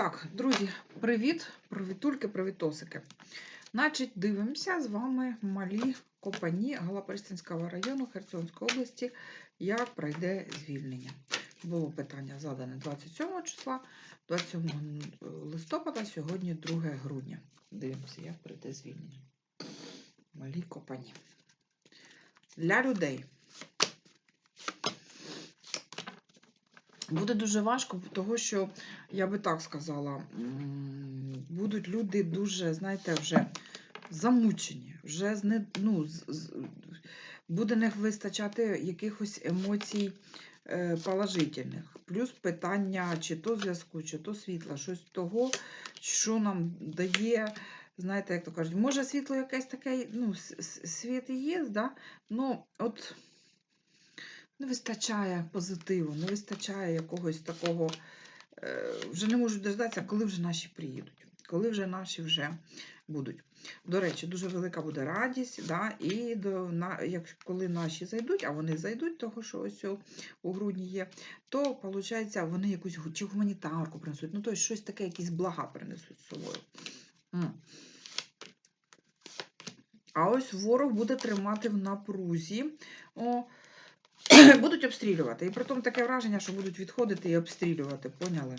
Так, друзі, привіт, привітульки, привітосики. Значить, дивимося з вами малі копані Галапристинського району Херсонської області, як пройде звільнення. Було питання задане 27 числа, 27 листопада, сьогодні 2 грудня. Дивимося, як пройде звільнення. Малі копані. Для людей. Буде дуже важко, того що, я би так сказала, будуть люди дуже, знаєте, вже замучені, вже ну, з- з- буде не вистачати якихось емоцій е, положительних. Плюс питання чи то зв'язку, чи то світла, щось того, що нам дає, знаєте, як то кажуть, може світло якесь таке, ну, світ є, да? ну, от не вистачає позитиву, не вистачає якогось такого. Е, Вже не можу дождатися, коли вже наші приїдуть, коли вже наші вже будуть. До речі, дуже велика буде радість, да, і до, на, як, коли наші зайдуть, а вони зайдуть, того що ось у грудні є, то виходить, вони якусь чи гуманітарку принесуть, ну тобто щось таке, якісь блага принесуть з собою. А ось ворог буде тримати в напрузі. О, будуть обстрілювати. І притом таке враження, що будуть відходити і обстрілювати, поняли?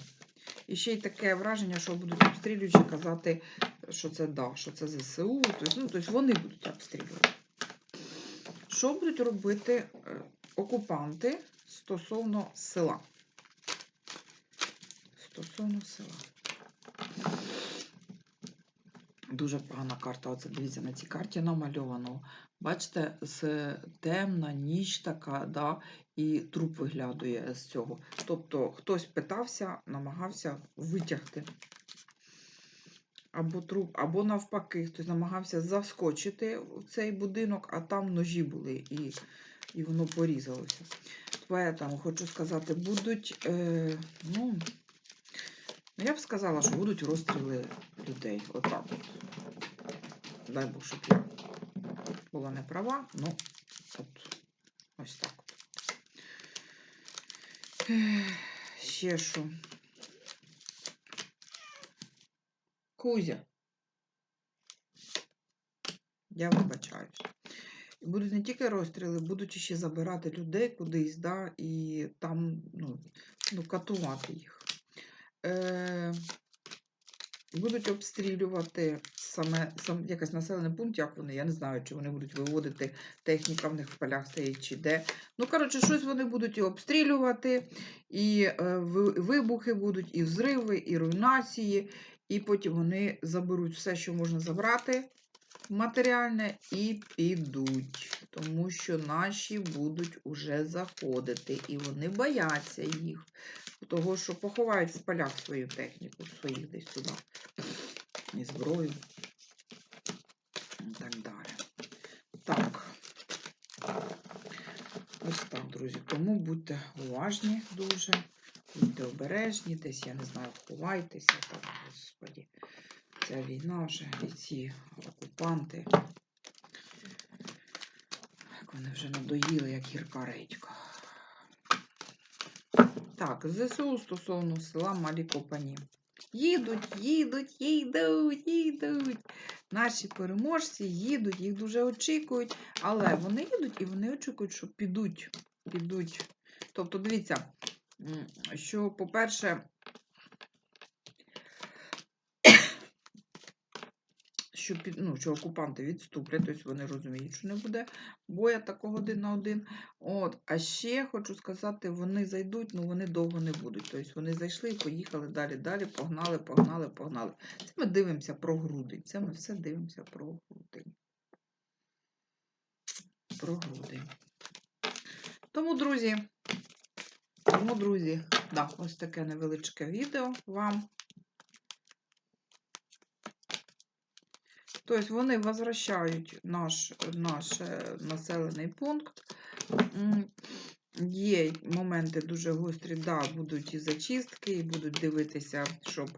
І ще й таке враження, що будуть обстрілюючи казати, що це да, що це ЗСУ. Тобто, ну, тобто вони будуть обстрілювати. Що будуть робити е, окупанти стосовно села? Стосовно села. Дуже погана карта. Оце дивіться, на цій карті намальовано. Бачите, з темна ніч така, да, і труп виглядує з цього. Тобто хтось питався, намагався витягти. Або труп, або навпаки, хтось намагався заскочити в цей будинок, а там ножі були, і, і воно порізалося. Тому хочу сказати, будуть, е, ну, я б сказала, що будуть розстріли людей. Отак от. Дай Бог, щоб я була не права, ну, от, ось так. От. Ще що? Кузя. Я вибачаюсь. Будуть не тільки розстріли, будуть ще забирати людей кудись, да, і там ну, ну, катувати їх. Е, будуть обстрілювати саме сам, якийсь населений пункт, як вони, я не знаю, чи вони будуть виводити техніка в них в полях стоїть, чи де. Ну, коротше, щось вони будуть і обстрілювати, і е, вибухи будуть, і взриви, і руйнації, і потім вони заберуть все, що можна забрати матеріальне, і підуть. Тому що наші будуть уже заходити, і вони бояться їх. Того, що поховають в полях свою техніку, своїх десь туди. І зброю. І так далі. Так. Ось так, друзі. Тому будьте уважні дуже, будьте обережні, десь, я не знаю, ховайтеся. Так, господі. Ця війна вже і ці окупанти. Як вони вже надоїли, як гірка редька. Так, ЗСУ стосовно села Малі Копані. Їдуть, їдуть, їдуть, їдуть. Наші переможці їдуть, їх дуже очікують, але вони їдуть і вони очікують, що підуть. підуть. Тобто, дивіться, що, по-перше, що, ну, що окупанти відступлять, тобто вони розуміють, що не буде боя такого один на один. От, а ще хочу сказати, вони зайдуть, ну вони довго не будуть. Тобто вони зайшли і поїхали далі, далі, погнали, погнали, погнали. Це ми дивимося про грудень. Це ми все дивимося про грудень. Про грудень. Тому, друзі, тому, друзі, да, ось таке невеличке відео вам. Тобто вони возвращають наш, наш е, населений пункт. Є моменти дуже гострі, да, будуть і зачистки, і будуть дивитися, щоб.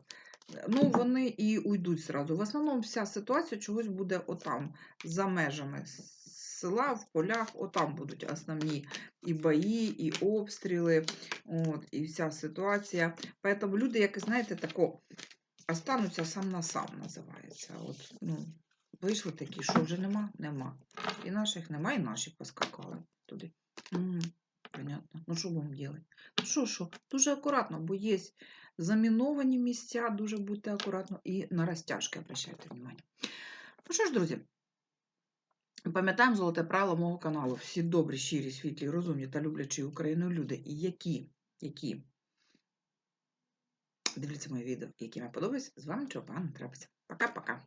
Ну, вони і уйдуть зразу. В основному вся ситуація чогось буде отам, за межами села, в полях, отам будуть основні і бої, і обстріли, от, і вся ситуація. Поэтому люди, як знаєте, тако остануться сам на сам, називається. От, ну, вийшли такі, що вже нема? Нема. І наших нема, і наші поскакали туди. Понятно. Ну, що будемо робити? Ну, що, що? Дуже акуратно, бо є заміновані місця, дуже будьте акуратно, і на розтяжки обращайте увагу. Ну що ж, друзі, пам'ятаємо золоте правило мого каналу. Всі добрі, щирі, світлі, розумні та люблячі Україну люди, і які, які дивляться мої відео, які вам подобаються, з вами поганого не трапиться. Пока-пока.